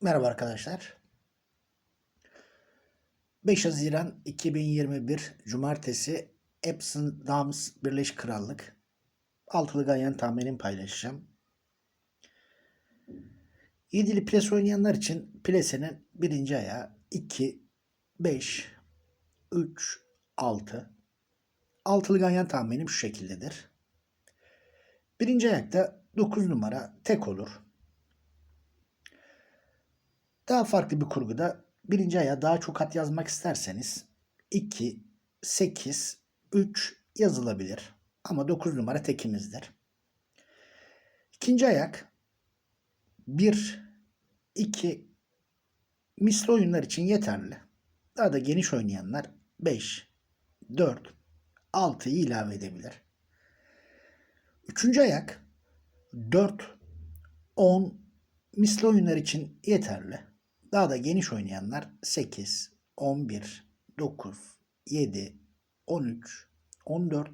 Merhaba arkadaşlar. 5 Haziran 2021 Cumartesi Epsom Dams Birleşik Krallık altılı ganyan tahminimi paylaşacağım. Yedili pres oynayanlar için plesenin birinci ayağı 2, 5, 3, 6. Altılı ganyan tahminim şu şekildedir. Birinci ayakta 9 numara tek olur. Daha farklı bir kurguda birinci aya daha çok at yazmak isterseniz 2, 8, 3 yazılabilir. Ama 9 numara tekimizdir. İkinci ayak 1, 2 misli oyunlar için yeterli. Daha da geniş oynayanlar 5, 4, 6'yı ilave edebilir. Üçüncü ayak 4, 10 misli oyunlar için yeterli. Daha da geniş oynayanlar 8, 11, 9, 7, 13, 14,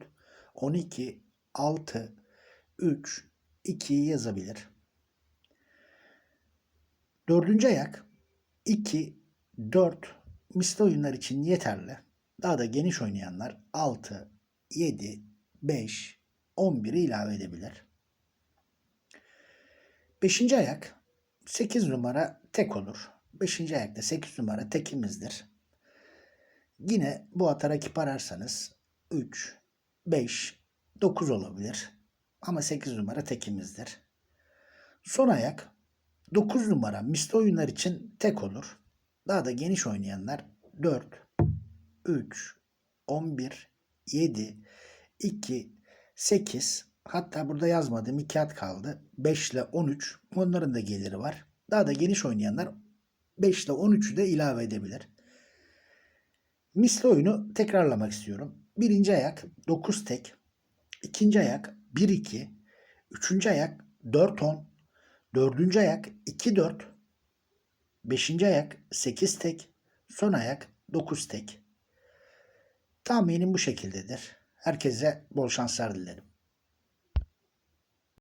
12, 6, 3, 2'yi yazabilir. Dördüncü ayak 2, 4 misli oyunlar için yeterli. Daha da geniş oynayanlar 6, 7, 5, 11'i ilave edebilir. Beşinci ayak 8 numara tek olur. 5. ayakta 8 numara tekimizdir. Yine bu ata rakip ararsanız 3, 5, 9 olabilir. Ama 8 numara tekimizdir. Son ayak 9 numara misli oyunlar için tek olur. Daha da geniş oynayanlar 4, 3, 11, 7, 2, 8 hatta burada yazmadığım 2 at kaldı. 5 ile 13 onların da geliri var. Daha da geniş oynayanlar 5 ile 13'ü de ilave edebilir. Misli oyunu tekrarlamak istiyorum. Birinci ayak 9 tek. ikinci ayak 1-2. Üçüncü ayak 4-10. Dördüncü ayak 2-4. Beşinci ayak 8 tek. Son ayak 9 tek. Tahminim bu şekildedir. Herkese bol şanslar dilerim.